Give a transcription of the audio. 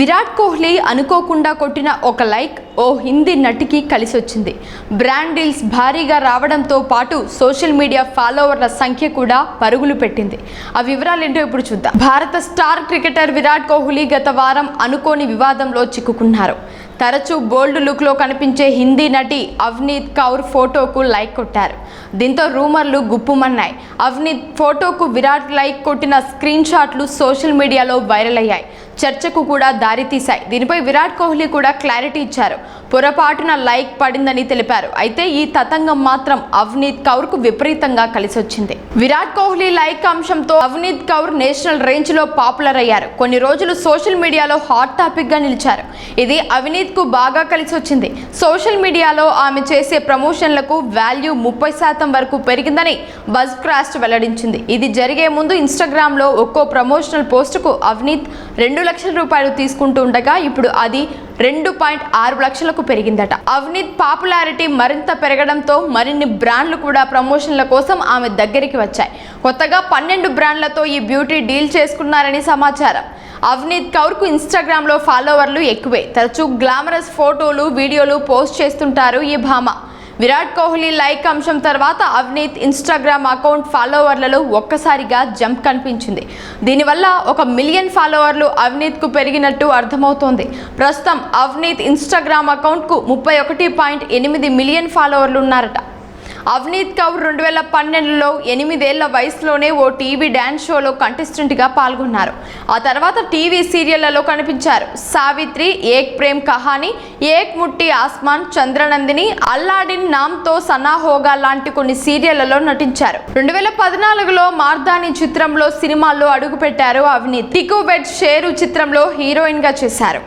విరాట్ కోహ్లీ అనుకోకుండా కొట్టిన ఒక లైక్ ఓ హిందీ నటికి కలిసి వచ్చింది బ్రాండ్ డీల్స్ భారీగా రావడంతో పాటు సోషల్ మీడియా ఫాలోవర్ల సంఖ్య కూడా పరుగులు పెట్టింది. ఆ వివరాలు ఏంటో ఇప్పుడు చూద్దాం. భారత స్టార్ క్రికెటర్ విరాట్ కోహ్లీ గత వారం అనుకోని వివాదంలో చిక్కుకున్నారు. తరచూ బోల్డ్ లుక్లో కనిపించే హిందీ నటి అవ్నీత్ కౌర్ ఫోటోకు లైక్ కొట్టారు. దీంతో రూమర్లు గుప్పుమన్నాయి. అవ్నీత్ ఫోటోకు విరాట్ లైక్ కొట్టిన స్క్రీన్ షాట్లు సోషల్ మీడియాలో వైరల్ అయ్యాయి. చర్చకు కూడా దారితీశాయి. దీనిపై విరాట్ కోహ్లీ కూడా క్లారిటీ ఇచ్చారు. పొరపాటున లైక్ పడిందని తెలిపారు. అయితే ఈ తతంగం మాత్రం అవ్నీత్ కౌర్కు విపరీతంగా కలిసొచ్చింది. విరాట్ కోహ్లీ లైక్ అంశంతో అవ్నీత్ కౌర్ నేషనల్ రేంజ్లో పాపులర్ అయ్యారు. కొన్ని రోజులు సోషల్ మీడియాలో హాట్ టాపిక్గా నిలిచారు. ఇది అవినీత్కు బాగా కలిసొచ్చింది. సోషల్ మీడియాలో ఆమె చేసే ప్రమోషన్లకు వాల్యూ ముప్పై శాతం వరకు పెరిగిందని బజ్ క్రాస్ట్ వెల్లడించింది. ఇది జరిగే ముందు ఇన్స్టాగ్రామ్లో ఒక్కో ప్రమోషనల్ పోస్టుకు అవినీత్ రెండు లక్షల రూపాయలు తీసుకుంటూ ఉండగా ఇప్పుడు అది రెండు పాయింట్ ఆరు లక్షలకు పెరిగిందట. అవినీత్ పాపులారిటీ మరింత పెరగడంతో మరిన్ని బ్రాండ్లు కూడా ప్రమోషన్ల కోసం ఆమె దగ్గరికి వచ్చాయి. కొత్తగా పన్నెండు బ్రాండ్లతో ఈ బ్యూటీ డీల్ చేసుకున్నారని సమాచారం. అవ్నీత్ కౌర్కు ఇన్స్టాగ్రామ్లో ఫాలోవర్లు ఎక్కువే. తరచూ గ్లామరస్ ఫోటోలు వీడియోలు పోస్ట్ చేస్తుంటారు ఈ భామ. విరాట్ కోహ్లీ లైక్ అంశం తర్వాత అవినీత్ ఇన్స్టాగ్రామ్ అకౌంట్ ఫాలోవర్లలో ఒక్కసారిగా జంప్ కనిపించింది. దీనివల్ల ఒక మిలియన్ ఫాలోవర్లు అవినీత్కు పెరిగినట్టు అర్థమవుతోంది. ప్రస్తుతం అవినీత్ ఇన్స్టాగ్రామ్ అకౌంట్కు ముప్పై ఒకటి పాయింట్ ఎనిమిది మిలియన్ ఫాలోవర్లు ఉన్నారట. అవ్నీత్ కౌర్ రెండు వేల పన్నెండులో ఎనిమిదేళ్ళ వయసులోనే ఓ టీవీ డ్యాన్స్ షోలో కంటెస్టెంట్గా పాల్గొన్నారు. ఆ తర్వాత టీవీ సీరియళ్ళలో కనిపించారు. సావిత్రి ఏక్ ప్రేమ్ కహాని ఏక్ ముట్టి ఆస్మాన్ చంద్రనందిని అల్లాడిన్ నామ్తో సనా లాంటి కొన్ని సీరియళ్ళలో నటించారు. రెండు వేల పద్నాలుగులో మార్దాని చిత్రంలో సినిమాల్లో అడుగుపెట్టారు అవినీత్. టికు వెడ్ షేరు చిత్రంలో హీరోయిన్గా చేశారు.